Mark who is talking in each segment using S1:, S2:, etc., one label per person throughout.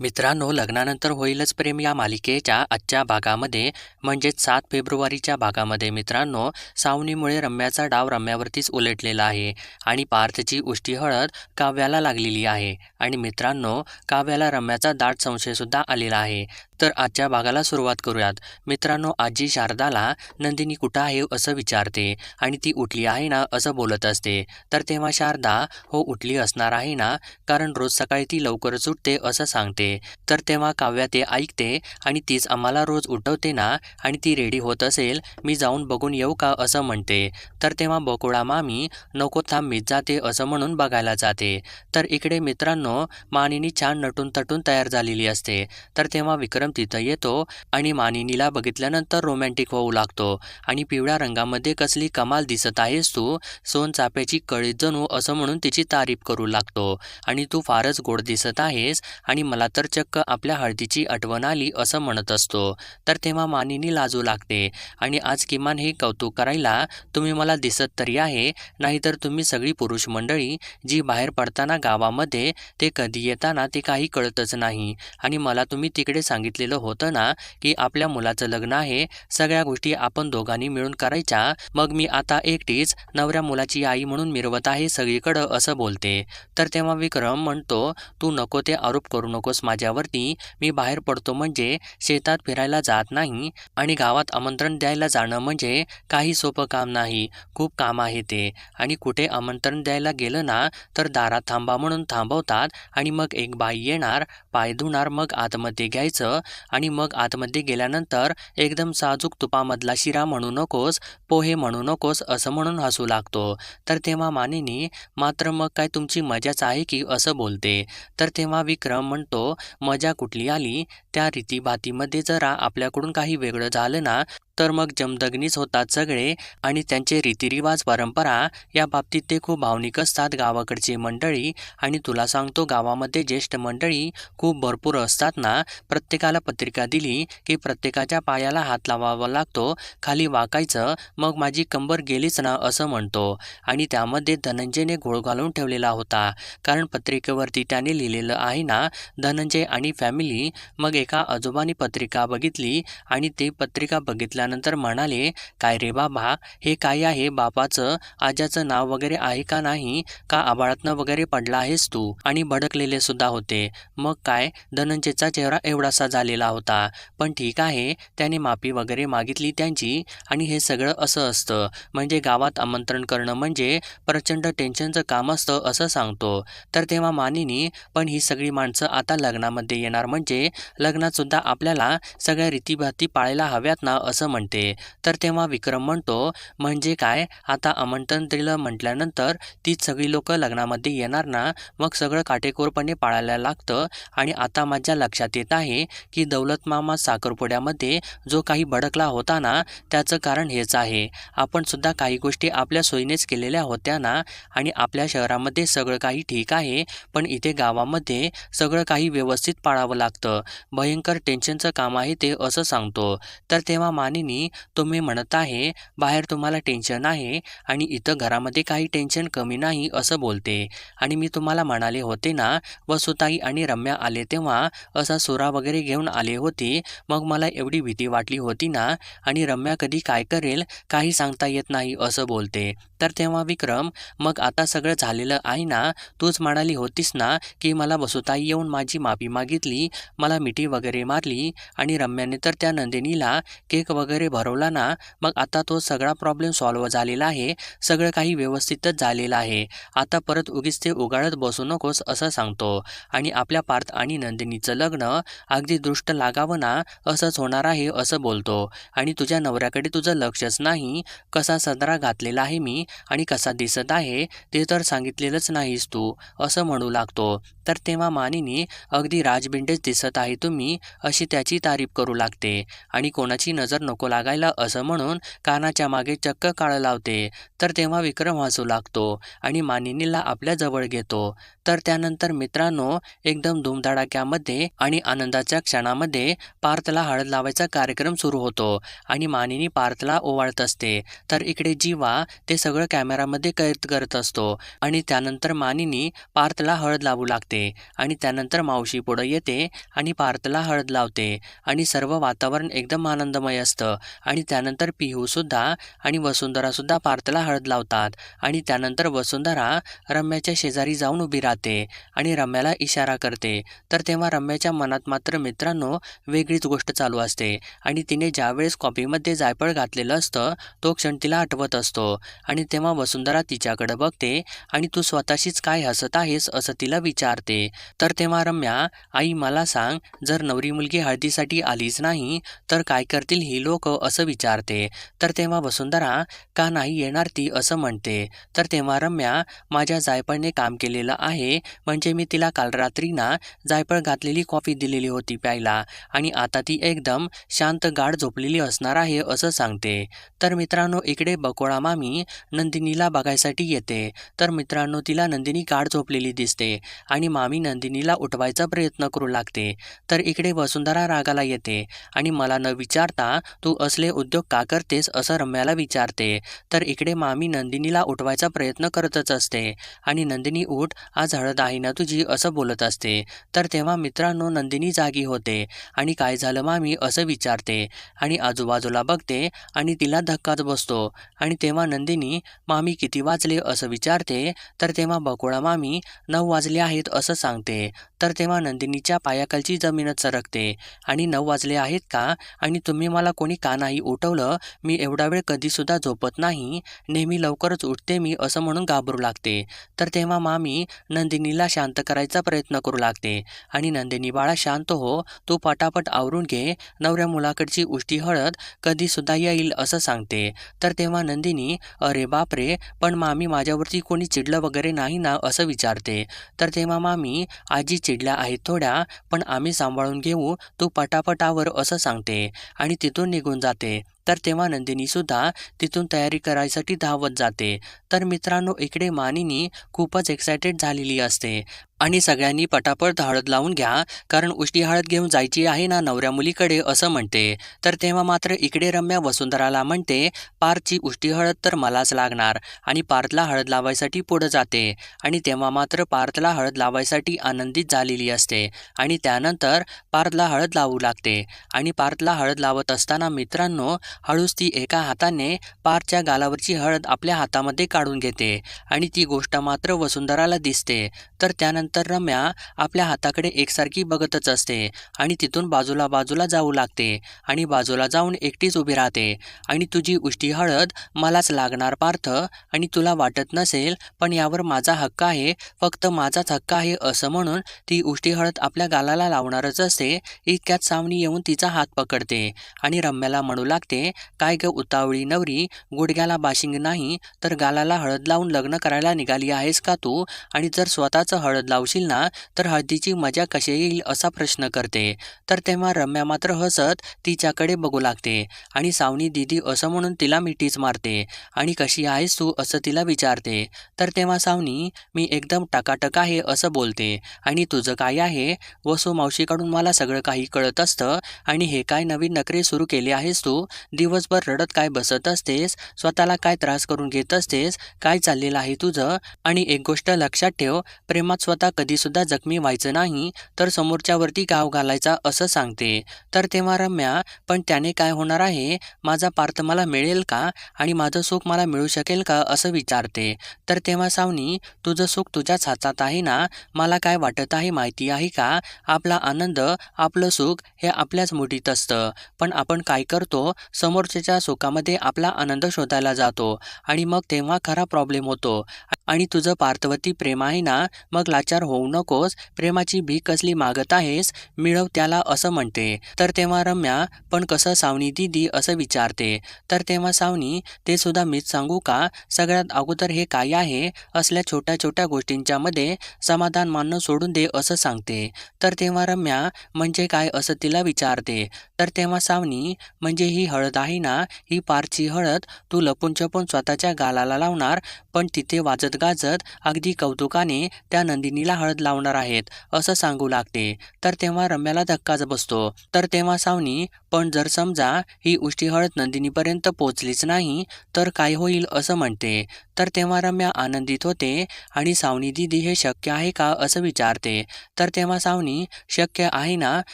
S1: मित्रांनो लग्नानंतर होईलच प्रेम या मालिकेच्या आजच्या भागामध्ये. म्हणजेच सात फेब्रुवारीच्या भागामध्ये मित्रांनो सावनीमुळे रम्याचा डाव रम्यावरतीच उलटलेला आहे आणि पार्थची उष्टी हळद काव्याला लागलेली आहे आणि मित्रांनो काव्याला रम्याचा दाट संशयसुद्धा आलेला आहे. तर आजच्या भागाला सुरुवात करूयात. मित्रांनो आजी शारदाला नंदिनी कुठं आहे हो? असं विचारते आणि ती उठली आहे ना असं बोलत असते. तर तेव्हा शारदा हो उठली असणार आहे ना कारण रोज सकाळी ती लवकरच उठते असं सांगते. तर तेव्हा काव्या ते ऐकते आणि तीच आम्हाला रोज उठवते ना आणि ती रेडी होत असेल मी जाऊन बघून येऊ का असं म्हणते. तर तेव्हा बकुळा मामी नको थांब मीच जाते असं म्हणून बघायला जाते. तर इकडे मित्रांनो मानिनी छान नटून तटून तयार झालेली असते. तर तेव्हा विक्रम तिथं येतो आणि मानिनीला बघितल्यानंतर रोमॅन्टिक होऊ लागतो. आणि पिवळ्या रंगामध्ये कसली कमाल दिसत आहेस तू सोन चाप्याची कळीत जणू असं म्हणून तिची तारीफ करू लागतो. आणि तू फारच गोड दिसत आहेस आणि मला तर तर चक्क आपल्या हळदीची आठवण आली असं म्हणत असतो. तर तेव्हा मानिनी लाजू लागते. आणि आज किमान हे कौतुक करायला तुम्ही मला दिसत तरी आहे नाहीतर तुम्ही सगळी पुरुष मंडळी जी बाहेर पडताना गावामध्ये ते कधी येताना ते काही कळतच नाही. आणि मला तुम्ही तिकडे सांगितलेलं होतं ना की आपल्या मुलाचं लग्न आहे सगळ्या गोष्टी आपण दोघांनी मिळून करायच्या मग मी आता एकटीच नवऱ्या मुलाची आई म्हणून मिरवत आहे सगळीकडं असं बोलते. तर तेव्हा विक्रम म्हणतो तू नको ते आरोप करू नकोस माझ्यावरती मी बाहेर पडतो म्हणजे शेतात फिरायला जात नाही आणि गावात आमंत्रण द्यायला जाणं म्हणजे काही सोपं काम नाही. खूप काम आहे ते. आणि कुठे आमंत्रण द्यायला गेलं ना तर दारात थांबा म्हणून थांबवतात आणि मग एक बाई येणार पाय धुणार मग आतमध्ये घ्यायचं आणि मग आतमध्ये गेल्यानंतर एकदम साजूक तुपामधला शिरा म्हणू नकोस पोहे म्हणू नकोस असं म्हणून हसू लागतो. तर तेव्हा मानिनी मात्र मग काय तुमची मजाच आहे की असं बोलते. तर तेव्हा विक्रम म्हणतो मजा कुठली आली? त्या रीतीभातीमध्ये जरा आपल्याकडून काही वेगळं झालं ना तर मग जमदग्नीच होतात सगळे आणि त्यांचे रीतिरिवाज परंपरा या बाबतीत ते खूप भावनिक असतात गावाकडची मंडळी. आणि तुला सांगतो गावामध्ये ज्येष्ठ मंडळी खूप भरपूर असतात ना प्रत्येकाला पत्रिका दिली की प्रत्येकाच्या पायाला हात लावावा लागतो खाली वाकायचं मग माझी कंबर गेलीच ना असं म्हणतो. आणि त्यामध्ये धनंजयने घोळ घालून ठेवलेला होता. कारण पत्रिकेवरती त्याने लिहिलेलं आहे ना धनंजय आणि फॅमिली मग एका आजोबांनी पत्रिका बघितली आणि ते पत्रिका घेतल्यानंतर म्हणाले काय रे बाबा? हे काय आहे? बापाचं आजाचं नाव वगैरे आहे का नाही? का आबाळातनं वगैरे पडला आहेस तू? आणि भडकलेले सुद्धा होते. मग काय? धनंजयचा चेहरा एवढासा झालेला होता. पण ठीक आहे. त्याने माफी वगैरे मागितली त्यांची आणि हे सगळं असं असतं. म्हणजे गावात आमंत्रण करणं म्हणजे प्रचंड टेन्शनचं काम असतं असं सांगतो. तर तेव्हा मानिनी पण ही सगळी माणसं आता लग्नामध्ये येणार म्हणजे लग्नात सुद्धा आपल्याला सगळ्या रीतीभाती पाळायला हव्यात ना? असं म्हणते. तर तेव्हा विक्रम म्हणतो म्हणजे काय? आता आमंत्रण दिलं म्हटल्यानंतर तीच सगळी लोक लग्नामध्ये येणार ना? मग सगळं काटेकोरपणे पाळायला लागतं आणि आता माझ्या लक्षात येत आहे की दौलत मामा साखरपुड्यामध्ये जो काही भडकला होता ना त्याचं कारण हेच आहे. आपण सुद्धा काही गोष्टी आपल्या सोयीनेच केलेल्या होत्या ना? आणि आपल्या शहरामध्ये सगळं काही ठीक आहे पण इथे गावामध्ये सगळं काही व्यवस्थित पाळावं लागतं. भयंकर टेन्शनचं काम आहे ते असं सांगतो. तर तेव्हा माने मानिनी तुम्ही म्हणत आहे बाहेर तुम्हाला टेन्शन आहे आणि इथं घरामध्ये काही टेन्शन कमी नाही असं बोलते. आणि मी तुम्हाला म्हणाले होते ना वसुताई आणि रम्या आले तेव्हा असा सुरा वगैरे घेऊन आले होते. मग मला एवढी भीती वाटली होती ना आणि रम्या कधी काय करेल काही सांगता येत नाही असं बोलते. तर तेव्हा विक्रम मग आता सगळं झालेलं आहे ना? तूच म्हणाली होतीस ना की मला बसुताई येऊन माझी माफी मागितली मला मिठी वगैरे मारली आणि रम्याने तर त्या नंदिनीला केक वगैरे भरवला ना? मग आता तो सगळा प्रॉब्लेम सॉल्व्ह झालेला आहे सगळं काही व्यवस्थितच झालेलं आहे. आता परत उगीच ते उगाळत बसू नकोस असं सांगतो. आणि आपल्या पार्थ आणि नंदिनीचं लग्न अगदी दृष्ट लागावं ना? असंच होणार आहे असं बोलतो. आणि तुझ्या नवऱ्याकडे तुझं लक्षच नाही. कसा सदरा घातलेला आहे मी आणि कसा दिसत आहे ते तर सांगितलेलंच नाहीस तू असं म्हणू लागतो. तर तेव्हा मानिनी अगदी राजबिंडेच दिसत आहे तुम्ही अशी त्याची तारीफ करू लागते. आणि कोणाची नजर नको लागायला असं म्हणून कानाच्या मागे चक्क काळ लावते. तर तेव्हा विक्रम हसू लागतो आणि मानिनीला आपल्या जवळ घेतो. तर त्यानंतर मित्रांनो एकदम धुमधडाक्यामध्ये आणि आनंदाच्या क्षणामध्ये पार्थला हळद लावायचा कार्यक्रम सुरू होतो आणि मानिनी पार्थला ओवाळत असते. तर इकडे जीवा ते सगळं सगळं कॅमेरामध्ये कैद करत असतो आणि त्यानंतर मानिनी पार्थला हळद लावू लागते आणि त्यानंतर मावशी पुढं येते आणि पार्थला हळद लावते आणि सर्व वातावरण एकदम आनंदमय असतं आणि त्यानंतर पिहूसुद्धा आणि वसुंधरासुद्धा पार्थला हळद लावतात आणि त्यानंतर वसुंधरा रम्याच्या शेजारी जाऊन उभी राहते आणि रम्याला इशारा करते. तर तेव्हा रम्याच्या मनात मात्र मित्रांनो वेगळीच गोष्ट चालू असते आणि तिने ज्यावेळेस कॉपीमध्ये जायफळ घातलेलं असतं तो क्षण तिला आठवत असतो आणि तेव्हा वसुंधरा तिच्याकडे बघते आणि तू स्वतःशीच काय हसत आहेस असं तिला विचारते. तर तेव्हा रम्या आई मला सांग जर नवरी मुलगी हळदीसाठी आलीच नाही तर काय करतील ही लोक? असं विचारते. तर तेव्हा वसुंधरा का नाही येणार ती? असं म्हणते. तर तेव्हा रम्या माझ्या जायफळने काम केलेलं आहे म्हणजे मी तिला काल रात्री ना जायफळ घातलेली कॉफी दिलेली होती प्यायला आणि आता ती एकदम शांत गाढ झोपलेली असणार आहे असं सांगते. तर मित्रांनो इकडे बकोळा मामी नंदिनीला बघायसाठी येते. तर मित्रांनो तिला नंदिनी गाढ झोपलेली दिसते आणि मामी नंदिनीला उठवायचा प्रयत्न करू लागते. तर इकडे वसुंधरा रागाला येते आणि मला न विचारता तू असले उद्योग का करतेस? असं रम्याला विचारते. तर इकडे मामी नंदिनीला उठवायचा प्रयत्न करतच असते आणि नंदिनी उठ आज हळद आहे ना तुझी? असं बोलत असते. तर तेव्हा मित्रांनो नंदिनी जागी होते आणि काय झालं मामी? असं विचारते आणि आजूबाजूला बघते आणि तिला धक्काच बसतो. आणि तेव्हा नंदिनी मामी किती वाजले असं विचारते तर तेव्हा बकोळा मामी नऊ वाजले आहेत असं सांगते. तर तेव्हा नंदिनीच्या पायाखालची जमीनच सरकते. आणि नऊ वाजले आहेत का? आणि तुम्ही मला कोणी का नाही उठवलं? मी एवढा वेळ कधीसुद्धा झोपत नाही. नेहमी लवकरच उठते मी असं म्हणून घाबरू लागते. तर तेव्हा मामी नंदिनीला शांत करायचा प्रयत्न करू लागते. आणि नंदिनी बाळा शांत हो. तू पटापट आवरून घे. नवऱ्या मुलाकडची उष्टी हळद कधीसुद्धा येईल असं सांगते. तर तेव्हा नंदिनी अरे बापरे पण मामी माझ्यावरती कोणी चिडलं वगैरे नाही ना असं विचारते. तर तेव्हा मामी आजी चिडल्या आहेत थोड्या पण आम्ही सांभाळून घेऊ तू पटापटावर असं सांगते. आणि तिथून निघून जाते. तर तेव्हा नंदिनीसुद्धा तिथून तयारी करायसाठी धावत जाते. तर मित्रांनो इकडे मानिनी खूपच एक्सायटेड झालेली असते. आणि सगळ्यांनी पटापट हळद लावून घ्या कारण उष्टी हळद घेऊन जायची आहे ना नवऱ्या मुलीकडे असं म्हणते. तर तेव्हा मात्र इकडे रम्या वसुंधराला म्हणते पार्थची उष्टी हळद तर मलाच लागणार. आणि पार्थला हळद लावायसाठी पुढं जाते. आणि तेव्हा मात्र पार्थला हळद लावायसाठी आनंदित झालेली असते. आणि त्यानंतर पार्थला हळद लावू लागते. आणि पार्थला हळद लावत असताना मित्रांनो हळूच ती एका हाताने पार्थच्या गालावरची हळद आपल्या हातामध्ये काढून घेते. आणि ती गोष्ट मात्र वसुंधराला दिसते. तर त्यानंतर रम्या आपल्या हाताकडे एकसारखी बघतच असते आणि तिथून बाजूला बाजूला जाऊ लागते आणि बाजूला जाऊन एकटीच उभी राहते. आणि तुझी उष्टी हळद मलाच लागणार पार्थ. आणि तुला वाटत नसेल पण यावर माझा हक्क आहे फक्त माझाच हक्क आहे असं म्हणून ती उष्टी हळद आपल्या गालाला लावणारच असते इतक्यात सावनी येऊन तिचा हात पकडते आणि रम्याला म्हणू लागते काय ग उतावळी नवरी गुडघ्याला बाशिंग नाही तर गालाला हळद लावून लग्न करायला निघाली आहेस का तू? आणि जर स्वतःचं हळद लावशील ना तर हळदीची मजा कशी येईल असा प्रश्न करते. तर तेव्हा रम्या मात्र हसत तिच्याकडे बघू लागते आणि सावनी दिदी असं म्हणून तिला मिठीच मारते आणि कशी आहेस तू असं तिला विचारते. तर तेव्हा सावनी मी एकदम टकाटक आहे असं बोलते आणि तुझं काय आहे? वसू मावशीकडून मला सगळं काही कळत असतं आणि हे काय नवीन नखरे सुरू केले आहेस तू? दिवसभर रडत काय बसत असतेस? स्वतःला काय त्रास करून घेत असतेस? काय चाललेलं आहे तुझं? आणि एक गोष्ट लक्षात ठेव प्रेमात स्वतः कधीसुद्धा जखमी व्हायचं नाही तर समोरच्यावरती गाव घालायचा असं सांगते. तर तेव्हा रम्या पण त्याने काय होणार आहे? माझा पार्थ मला मिळेल का? आणि माझं सुख मला मिळू शकेल का? असं विचारते. तर तेव्हा सावनी तुझं सुख तुझ्याच हातात आहे ना? मला काय वाटत आहे माहिती आहे का? आपला आनंद आपलं सुख हे आपल्याच मुठीत असतं. पण आपण काय करतो? समोरच्याच्या सुखामध्ये आपला आनंद शोधायला जातो. आणि मग तेव्हा खरा प्रॉब्लेम होतो. आणि तुझं पार्थवती प्रेम आहे ना मग लाचार होऊ नकोस. प्रेमाची भीक कसली मागत आहेस मिळव त्याला असं म्हणते. तर तेव्हा रम्या पण कसं सावनी दिदी असं विचारते. तर तेव्हा सावनी ते सुद्धा मीच सांगू का? सगळ्यात अगोदर हे काय आहे? असल्या छोट्या छोट्या गोष्टींच्या मध्ये समाधान मानणं सोडून दे असं सांगते. तर तेव्हा रम्या म्हणजे काय असं तिला विचारते. तर तेव्हा सावनी म्हणजे ही हळद आहे ना ही पारची हळद तू लपून छपून स्वतःच्या गालाला लावणार पण तिथे वाजत गाजत अगदी कौतुकाने त्या नंदिनीला हळद लावणार आहेत असं सांगू लागते. तर तेव्हा रम्याला धक्काच बसतो. तर तेव्हा सावनी पण जर समजा ही उष्टी हळद नंदिनीपर्यंत पोचलीच नाही तर काय होईल? असं म्हणते. तर तेव्हा रम्या आनंदित होते आणि सावनी दिदी हे शक्य आहे का? असं विचारते. तर तेव्हा सावनी शक्य आहे ना?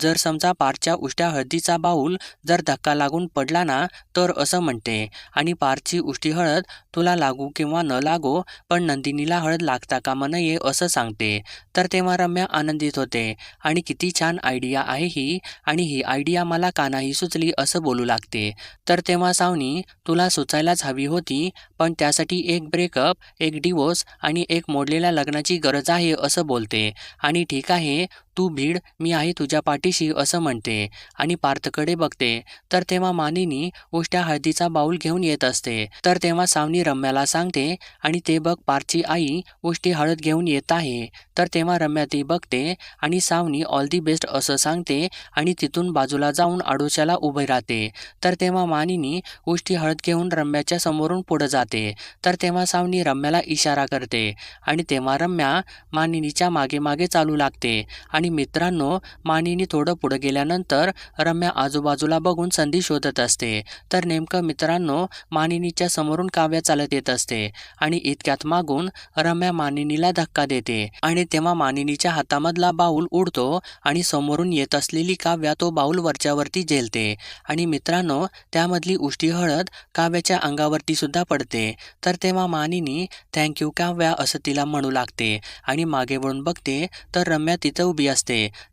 S1: जर समजा पारच्या उष्ट्या हळदीचा बाऊल जर धक्का लागून पडला ना तर? असं म्हणते. आणि पारची उष्टी हळद तुला लागू किंवा न लागो पण नंदिनीला हळद लागता कामा नये असं सांगते. तर तेव्हा रम्या आनंदित होते. आणि किती छान आयडिया आहे ही. आणि ही आयडिया मला कानाही सुचली असं बोलू लागते. तर तेव्हा सावनी तुला सुचायलाच हवी होती पण त्यासाठी एक ब्रेकअप एक डिवोर्स आणि एक मोडलेल्या लग्नाची गरज आहे असं बोलते. आणि ठीक आहे तू भीड मी आहे तुझ्या पाठीशी असं म्हणते आणि पार्थकडे बघते. तर तेव्हा मानिनी उष्ट्या हळदीचा बाऊल घेऊन येत असते. तर तेव्हा सावनी रम्याला सांगते आणि ते बघ पारची आई उष्टी हळद घेऊन येत आहे. तर तेव्हा रम्या ती बघते आणि सावनी ऑल दी बेस्ट असं सांगते आणि तिथून बाजूला जाऊन आडोशाला उभे राहते. तर तेव्हा मानिनी उष्टी हळद घेऊन रम्याच्या समोरून पुढं जाते. तर तेव्हा सावनी रम्याला इशारा करते आणि तेव्हा रम्या मानिनीच्या मागे मागे चालू लागते आणि मित्रांनो मानिनी थोडं पुढं गेल्यानंतर रम्या आजूबाजूला बघून संधी शोधत असते. तर नेमकं मित्रांनो मानिनीच्या समोरून काव्या चालत येत असते आणि इतक्यात मागून रम्या मानिनीला धक्का देते आणि तेव्हा मानिनीच्या हातामधला बाऊल उडतो आणि समोरून येत असलेली काव्या तो बाऊल वरच्यावरती झेलते आणि मित्रांनो त्यामधली उष्टी हळद काव्याच्या अंगावरती सुद्धा पडते. तर तेव्हा मानिनी थँक्यू काव्या असं तिला म्हणू लागते आणि मागे वळून बघते तर रम्या तिथं उभी असते.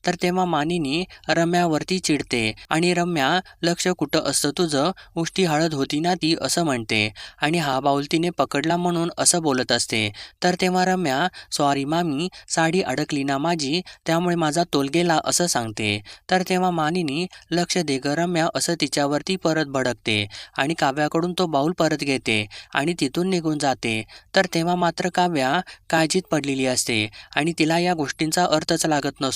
S1: तर तेव्हा मानिनी रम्यावरती चिडते आणि रम्या लक्ष कुठं असतं तुझं? उष्टी हळद होती ना ती? असं म्हणते. आणि हा बाऊल तिने पकडला म्हणून असं बोलत असते. तर तेव्हा रम्या सॉरी मामी साडी अडकली ना माझी त्यामुळे माझा तोल गेला असं सांगते. तर तेव्हा मानिनी लक्ष दे ग रम्या असं तिच्यावरती परत भडकते आणि काव्याकडून तो बाऊल परत घेते आणि तिथून निघून जाते. तर तेव्हा मात्र काव्या काळजीत पडलेली असते आणि तिला या गोष्टींचा अर्थच लागत नसतो.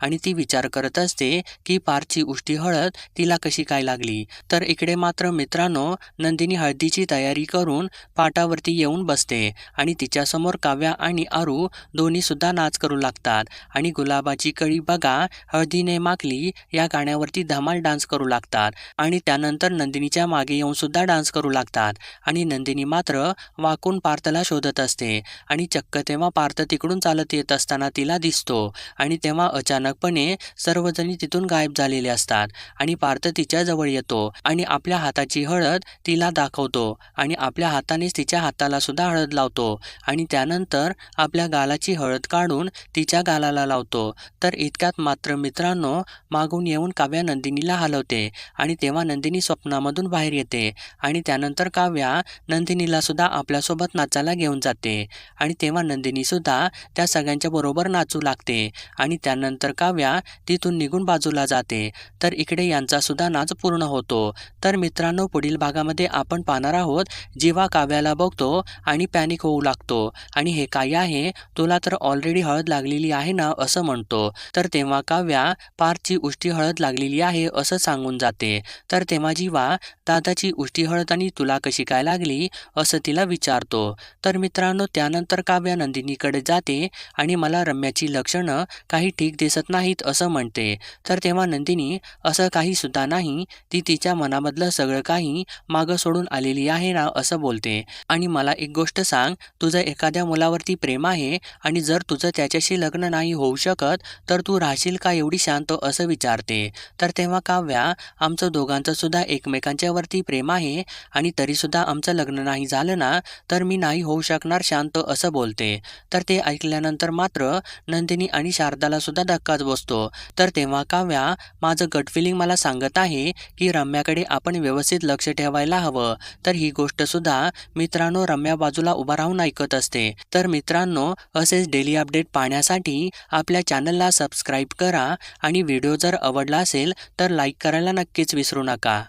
S1: आणि ती विचार करत असते की पारची उष्टी हळद तिला कशी काय लागली? तर इकडे मात्र मित्रांनो नंदिनी हळदीची तयारी करून पाटावरती येऊन बसते आणि तिच्यासमोर काव्या आणि आरू दोन्ही सुद्धा नाच करू लागतात. आणि गुलाबाची कळी बघा हळदीने माकली या गाण्यावरती धमाल डान्स करू लागतात. आणि त्यानंतर नंदिनीच्या मागे येऊन सुद्धा डान्स करू लागतात. आणि नंदिनी मात्र वाकून पार्थला शोधत असते. आणि चक्क तेव्हा पार्थ तिकडून चालत येत असताना तिला दिसतो. आणि तेव्हा अचानकपणे सर्वजणी तिथून गायब झालेले असतात आणि पार्थ तिच्या जवळ येतो आणि आपल्या हाताची हळद तिला दाखवतो आणि आपल्या हातानेच तिच्या हाताला सुद्धा हळद लावतो आणि त्यानंतर आपल्या गालाची हळद काढून तिच्या गालाला लावतो. तर इतक्यात मात्र मित्रांनो मागून येऊन काव्या नंदिनीला हलवते आणि तेव्हा नंदिनी स्वप्नामधून बाहेर येते आणि त्यानंतर काव्या नंदिनीला सुद्धा आपल्यासोबत नाचायला घेऊन जाते आणि तेव्हा नंदिनी सुद्धा त्या सगळ्यांच्या बरोबर नाचू लागते आणि त्यानंतर काव्या तिथून निघून बाजूला जाते. तर इकडे यांचा सुद्धा नाच पूर्ण होतो. तर मित्रांनो पुढील भागामध्ये आपण पाहणार आहोत जेव्हा काव्याला बघतो आणि पॅनिक होऊ लागतो. आणि हे काय आहे? तुला तर ऑलरेडी हळद लागलेली आहे ना असं म्हणतो. तर तेव्हा काव्या पारची उष्टी हळद लागलेली आहे असं सांगून जाते. तर तेव्हा जीवा दादाची उष्टी हळद आणि तुला कशी काय लागली असं तिला विचारतो. तर मित्रांनो त्यानंतर काव्या नंदिनीकडे जाते आणि मला रम्याची लक्षणं काही ठीक दिसत नाहीत असं म्हणते. तर तेव्हा नंदिनी असं काही सुद्धा नाही ती तिच्या मनामधलं सगळं काही मागं सोडून आलेली आहे ना असं बोलते. आणि मला एक गोष्ट सांग तुझं एखाद्या मुलावरती प्रेम आहे आणि जर तुझं त्याच्याशी लग्न नाही होऊ शकत तर तू राहशील का एवढी शांत असं विचारते. तर तेव्हा काव्या आमचं दोघांचं सुद्धा एकमेकांच्यावरती प्रेम आहे आणि तरीसुद्धा आमचं लग्न नाही झालं ना तर मी नाही होऊ शकणार शांत असं बोलते. तर ते ऐकल्यानंतर मात्र नंदिनी आणि शारदा सुद्धा धक्काच बसतो. तर तेव्हा काव्या माझं गट फिलिंग मला सांगत आहे की रम्याकडे आपण व्यवस्थित लक्ष ठेवायला हवं. तर ही गोष्ट सुद्धा मित्रांनो रम्या बाजूला उभा राहून ऐकत असते. तर मित्रांनो असेच डेली अपडेट पाहण्यासाठी आपल्या चॅनलला सबस्क्राईब करा आणि व्हिडिओ जर आवडला असेल तर लाईक करायला नक्कीच विसरू नका.